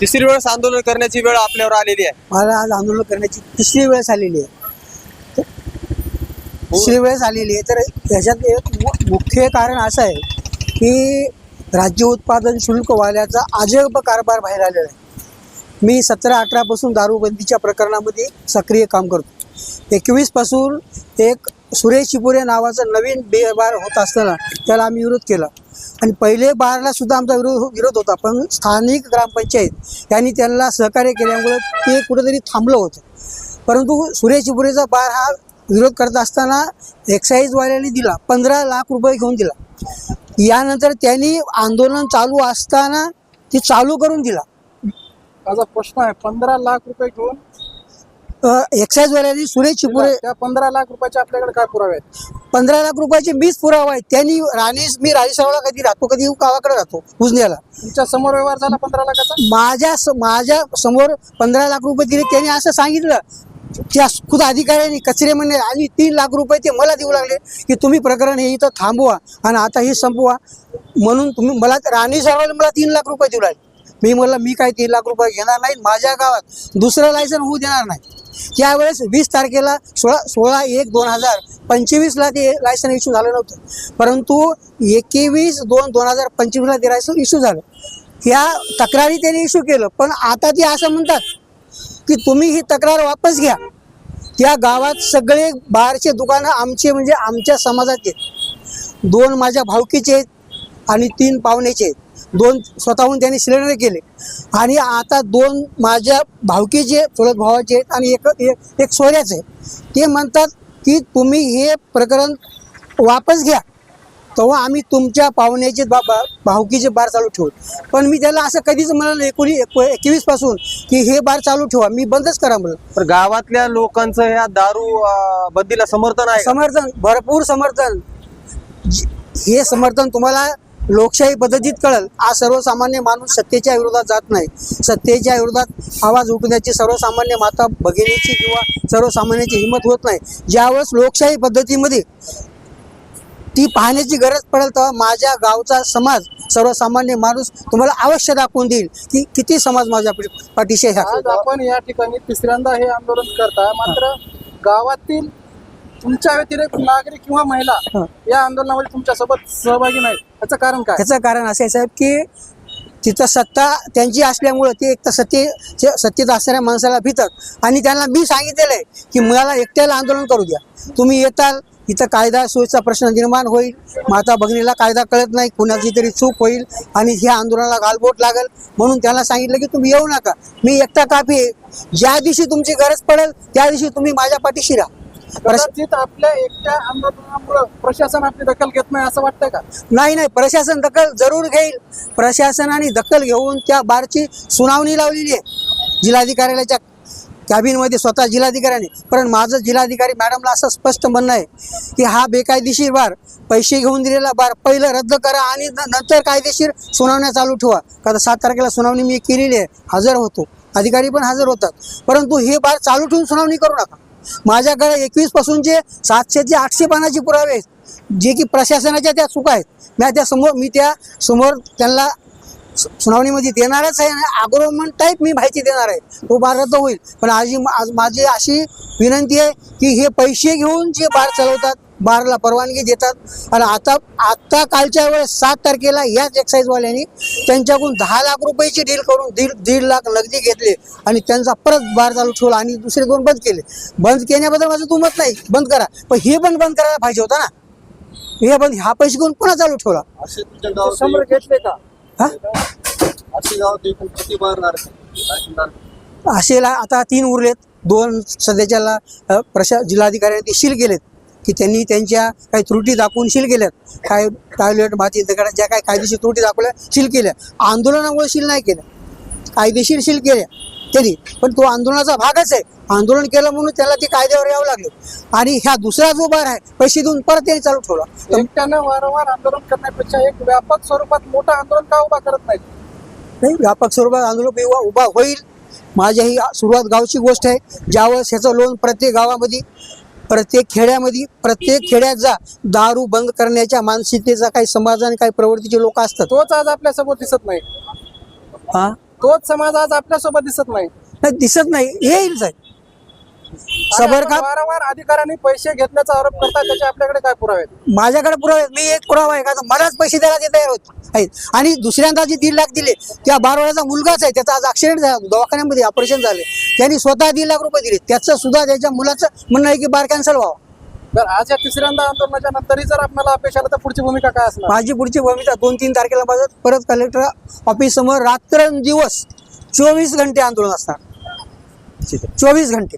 तिसरी वेळेस आंदोलन करण्याची वेळ आपल्यावर आलेली आहे. मला आज आंदोलन करण्याची तिसरी वेळेस आलेली आहे. तिसरी वेळेस आलेली आहे. तर याच्यात एक मुख्य कारण असं आहे की राज्य उत्पादन शुल्क वाल्याचा अजब कारभार बाहेर आलेला आहे. मी सतरा अठरापासून दारूबंदीच्या प्रकरणामध्ये सक्रिय काम करतो. एकवीसपासून एक सुरेश चिपुरे नावाचा नवीन बे बार होत असताना त्याला आम्ही विरोध केला. आणि पहिले बारला सुद्धा आमचा विरोध विरोध होता पण स्थानिक ग्रामपंचायत यांनी त्यांना सहकार्य केल्यामुळे ते कुठेतरी थांबलं होतं. परंतु सुरेश चिपुरेचा बार हा विरोध करत असताना एक्साईजवाल्यांनी दिला पंधरा लाख रुपये घेऊन दिला. यानंतर त्यांनी आंदोलन चालू असताना ते चालू करून दिला. माझा प्रश्न आहे पंधरा लाख रुपये घेऊन एक्साईजवाल्यांनी सुरेश चिपुरे त्या पंधरा लाख रुपयाचे आपल्याकडे काय पुरावे आहेत? पंधरा लाख रुपयाचे मीच पुरावा आहे. त्यांनी राणेश मी राजेश्वरला कधी राहतो कधी गावाकडे राहतो उजन्याला. तुमच्यासमोर व्यवहार झाला पंधरा लाखाचा? माझ्या माझ्यासमोर पंधरा लाख रुपये दिले त्यांनी असं सांगितलं. त्या खुद अधिकाऱ्यांनी कचरे म्हणणे आणि तीन लाख रुपये ते मला देऊ लागले की तुम्ही प्रकरण हे इथं थांबवा आणि आता हे संपवा. म्हणून तुम्ही मला राणी साहेबांना मला तीन लाख रुपये देऊ लागले. मी म्हणलं मी काय तीन लाख रुपये घेणार नाही माझ्या गावात दुसरं लायसन होऊ देणार नाही. त्यावेळेस वीस तारखेला सोळा सोळा एक दोन हजार पंचवीसला ते लायसन इश्यू झालं नव्हतं. परंतु एकवीस दोन दोन हजार पंचवीसला ते लायसन इश्यू झालं. या तक्रारी त्यांनी इश्यू केलं. पण आता ते असं म्हणतात की तुम्ही ही तक्रार वापस घ्या. त्या गावात सगळे बाहेरचे दुकानं आमचे म्हणजे आमच्या समाजाचे दोन माझ्या भावकीचे आहेत आणि तीन पाहुण्याचे आहेत. दोन स्वतःहून त्यांनी सिलेंडर केले. आणि आता दोन माझ्या भावकीचे चुलत भावाचे आहेत आणि एक एक एक सोऱ्याचे ते म्हणतात की तुम्ही हे प्रकरण वापस घ्या. तेव्हा आम्ही तुमच्या पाहुण्याचे बा बा- भावकीचे बार चालू ठेवू. पण मी त्याला असं कधीच म्हणाल एकोणी एकवीसपासून की हे बार चालू ठेवा. मी बंदच करा म्हणलं तर गावातल्या लोकांचं ह्या दारू अं, बंदीला समर्थन आहे? समर्थन भरपूर समर्थन. हे समर्थन तुम्हाला लोकशाही पद्धतीत कळल आज सर्वसामान्य माणूस सत्तेच्या विरोधात जात नाही. सत्तेच्या विरोधात आवाज उठवण्याची सर्वसामान्य माता भगिनीची किंवा सर्वसामान्याची हिंमत होत नाही. ज्यावेळेस लोकशाही पद्धतीमध्ये ती पाहण्याची गरज पडेल तेव्हा माझ्या गावचा समाज सर्वसामान्य माणूस तुम्हाला अवश्य दाखवून देईल की किती समाज माझ्या पाठी- पाठीशी आपण या ठिकाणी तिसऱ्यांदा हे आंदोलन करताय. मात्र गावातील तुमच्या व्यतिरिक्त नागरिक किंवा महिला. या आंदोलनामध्ये तुमच्यासोबत सहभागी नाहीत. याचं कारण काय? ह्याचं कारण असं आहे साहेब की तिथं सत्ता त्यांची असल्यामुळं ते एक तर सत्ते सत्तेत असणाऱ्या माणसाला भितात आणि त्यांना मी सांगितलेलं आहे की मला एकट्याला आंदोलन करू द्या. तुम्ही येताल इथं कायदा सुव्यवस्था प्रश्न निर्माण होईल. माता भगिनीला कायदा कळत नाही कुणाची तरी चूक होईल आणि ह्या आंदोलनाला गालबोट लागेल. म्हणून त्यांना सांगितलं की तुम्ही येऊ नका. मी एकटा काफी आहे. ज्या दिवशी तुमची गरज पडेल त्या दिवशी तुम्ही माझ्या पाठीशी राहा. कदाचित आपल्या एकट्या आंदोलनामुळे प्रशासन आपली दखल घेत नाही असं वाटतंय का? नाही नाही. प्रशासन दखल जरूर घेईल. प्रशासनाने दखल घेऊन त्या बारची सुनावणी लावलेली आहे. जिल्हाधिकाऱ्याच्या कॅबिनमध्ये स्वतः जिल्हाधिकाऱ्याने. पण माझं जिल्हाधिकारी मॅडमला असं स्पष्ट म्हणणं आहे की हा बेकायदेशीर बार पैसे घेऊन दिलेला बार पहिलं रद्द करा आणि न- नंतर कायदेशीर सुनावण्या चालू ठेवा. कारण सात तारखेला सुनावणी मी केलेली आहे. हजर होतो. अधिकारी पण हजर होतात. परंतु हे बार चालू ठेवून सुनावणी करू नका. माझ्याकडे एकवीस पासूनचे सातशे ते आठशे पानाचे पुरावे आहेत. जे की प्रशासनाच्या त्या चुका आहेत. मी त्या समोर मी त्या समोर त्यांना सु- सुनावणीमध्ये देणारच आहे आणि आग्रोमन टाईप मी माहिती देणार आहे. तो बार रद्द होईल. पण आज आज माझी अशी विनंती आहे की हे पैसे घेऊन जे बार चालवतात बारला परवानगी देतात. आणि आता आता कालच्या वेळेस सात तारखेला याच एक्साईजवाल्यांनी त्यांच्याकडून दहा लाख रुपयाची डील करून दीड दीड लाख नगदी घेतले आणि त्यांचा परत बार चालू ठेवला आणि दुसरे दोन बंद केले. बंद केल्याबद्दल माझं दुमत नाही. बंद करा. पण हे पण बंद करायला पाहिजे होता ना. हे बंद हा पैसे घेऊन पुन्हा चालू ठेवला. समोर घेतले का? हा? असेला आता तीन उरलेत. दोन सध्याच्याला अ, प्रशा जिल्हाधिकाऱ्यांनी ते सील केलेत. की त्यांनी त्यांच्या काही त्रुटी दाखवून सील केल्यात. काय टॉयलेट माती दगड ज्या काही कायदेशीर त्रुटी दाखवल्या सील केल्या. आंदोलनामुळे सील नाही केल्या. कायदेशीर सील केल्या. त्यांनी पण तो आंदोलनाचा भागच आहे. आंदोलन केलं म्हणून त्याला ते कायद्यावर यावं लागले. आणि ह्या दुसरा जो बार आहे पैसे देऊन परत त्यांनी चालू ठेवला. एकट्यानं वारंवार आंदोलन करण्यापेक्षा एक व्यापक स्वरूपात मोठं आंदोलन का उभा करत नाही नाही व्यापक स्वरूपात आंदोलन उभा होईल. माझ्या ही सुरुवात गावची गोष्ट आहे. ज्यावेळेस ह्याचं लोन प्रत्येक गावामध्ये प्रत्येक खेड्यामध्ये प्रत्येक खेड्यात जा. दारू बंद करण्याच्या मानसिकतेचा काही समाज आणि काही प्रवृत्तीचे लोक असतात. तोच आज आपल्यासमोर दिसत नाही. हा? तोच समाज आज आपल्यासोबत दिसत नाही. नाही दिसत नाही. येईल साहेब. सबर का? वारंवार अधिकाऱ्यांनी पैसे घेतल्याचा आरोप करतात त्याचे आपल्याकडे काय पुरावे आहेत? माझ्याकडे पुरावे. मी एक पुरावा आहे का? तर मलाच पैसे द्यायला ते तयार होत आहेत. आणि दुसऱ्यांदा जे दीड लाख दिले त्या बारा वर्षाचा मुलगाच आहे. त्याचा आज ऍक्सिडेंट झाला. दवाखान्यामध्ये ऑपरेशन झाले. त्यांनी स्वतः दीड लाख रुपये दिले. त्याचं सुद्धा त्याच्या मुलाचं म्हणणं आहे की बार कॅन्सल व्हावा. तर आज या तिसऱ्यांदा आंदोलनाच्या नंतरही जर आपल्याला अपेक्षा आलं तर पुढची भूमिका काय असणार? माझी पुढची भूमिका दोन तीन तारखेला माझं परत कलेक्टर ऑफिस समोर रात्रंदिवस चोवीस घंटे आंदोलन असणार. चोवीस घंटे.